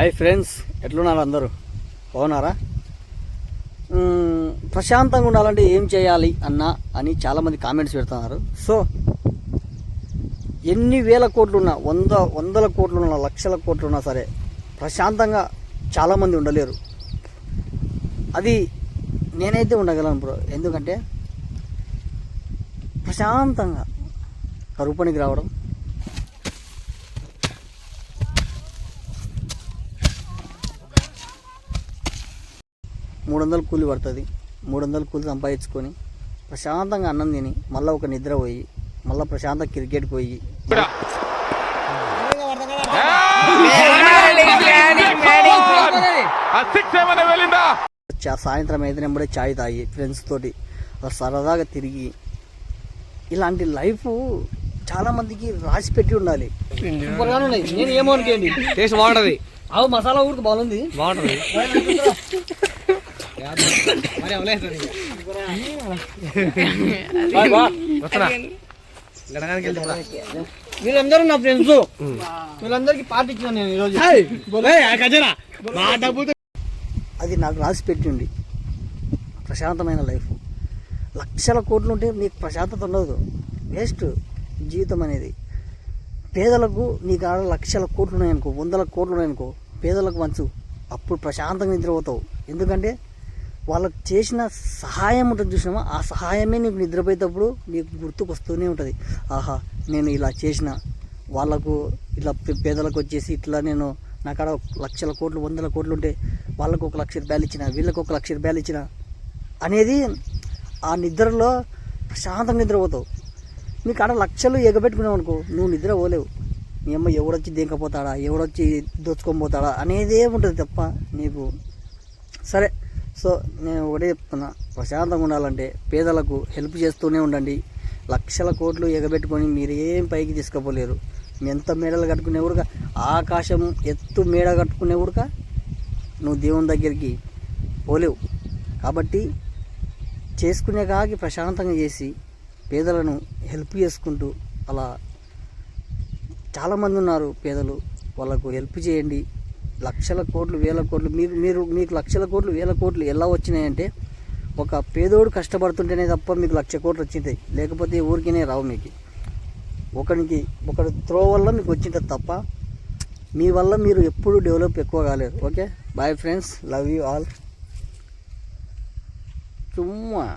Hi friends ఎట్లున్నారు అందరూ? బాగున్నారా? ప్రశాంతంగా ఉండాలంటే ఏం చేయాలి అన్న అని చాలామంది కామెంట్స్ పెడుతున్నారు. సో ఎన్ని వేల కోట్లున్నా వంద వందల కోట్లున్నా లక్షల కోట్లున్నా సరే ప్రశాంతంగా చాలామంది ఉండలేరు. అది నేనైతే ఉండగలను బ్రో. ఎందుకంటే ప్రశాంతంగా కరువు పనికి రావడం మూడు వందలు కూలి పడుతుంది. మూడు వందలు కూలి సంపాదించుకొని ప్రశాంతంగా అన్నం తిని మళ్ళీ ఒక నిద్ర పోయి మళ్ళీ ప్రశాంతంగా క్రికెట్ పోయి. సాయంత్రం అయితే నెంబడే చాయ్ తాగి ఫ్రెండ్స్ తోటి అలా సరదాగా తిరిగి ఇలాంటి లైఫ్ చాలా మందికి రాసి పెట్టి ఉండాలి. నేను ఏమో అనుకోండి. టేస్ట్ బాగుంటది. అవు మసాలా కూడా బాగుంది. బాగుంటది. వీళ్ళందరూ నా ఫ్రెండ్స్ వీళ్ళందరికీ పార్టీ ఇచ్చిన నేను ఈరోజు. అది నాకు రాసి పెట్టిండి. ప్రశాంతమైన లైఫ్ లక్షల కోట్లు ఉంటే నీకు ప్రశాంతత ఉండదు. వేస్ట్ జీవితం అనేది. పేదలకు నీకు ఆడ లక్షల కోట్లు ఉన్నాయనుకో వందల కోట్లు ఉన్నాయనుకో పేదలకు మంచు అప్పుడు ప్రశాంతంగా నిద్రపోతావు. ఎందుకంటే వాళ్ళకి చేసిన సహాయం ఉంటుంది చూసినామా ఆ సహాయమే నీకు నిద్రపోయేటప్పుడు నీకు గుర్తుకు వస్తూనే ఉంటుంది. ఆహా నేను ఇలా చేసిన. వాళ్ళకు ఇట్లా పేదలకు వచ్చేసి ఇట్లా నేను నా కాడ లక్షల కోట్లు వందల కోట్లు ఉంటే వాళ్ళకు ఒక లక్ష రూపాయలు ఇచ్చిన వీళ్ళకు ఒక లక్ష రూపాయలు ఇచ్చిన అనేది ఆ నిద్రలో ప్రశాంతంగా నిద్రపోతావు. నీకు ఆడ లక్షలు ఎగబెట్టుకున్నావు అనుకో నువ్వు నిద్ర పోలేవు. నీ అమ్మ ఎవడొచ్చి దేంకపోతాడా ఎవడొచ్చి దోచుకొని పోతాడా? అనేదే ఉంటుంది తప్ప నీకు. సరే సో నేను ఒకటే చెప్తున్నా ప్రశాంతంగా ఉండాలంటే పేదలకు హెల్ప్ చేస్తూనే ఉండండి. లక్షల కోట్లు ఎగబెట్టుకొని మీరు ఏం పైకి తీసుకుపోలేరు. ఎంత మేడలు కట్టుకునే ఊరుక? ఆకాశం ఎత్తు మేడ కట్టుకునే ఊరుక? నువ్వు దేవుని దగ్గరికి పోలేవు. కాబట్టి చేసుకునే కాకి ప్రశాంతంగా చేసి పేదలను హెల్ప్ చేసుకుంటూ అలా చాలామంది ఉన్నారు పేదలు. వాళ్ళకు హెల్ప్ చేయండి. లక్షల కోట్లు వేల కోట్లు. మీరు మీరు మీకు లక్షల కోట్లు వేల కోట్లు ఎలా వచ్చినాయంటే ఒక పేదోడు కష్టపడుతుంటేనే తప్ప మీకు లక్ష కోట్లు వచ్చింటాయి. లేకపోతే ఊరికినే రావు మీకు. ఒకరికి ఒకరి త్రో వల్ల మీకు వచ్చింటుంది తప్ప మీ వల్ల మీరు ఎప్పుడు డెవలప్ ఎక్కువ కాలేరు. Okay bye friends love you all చుమ్మా.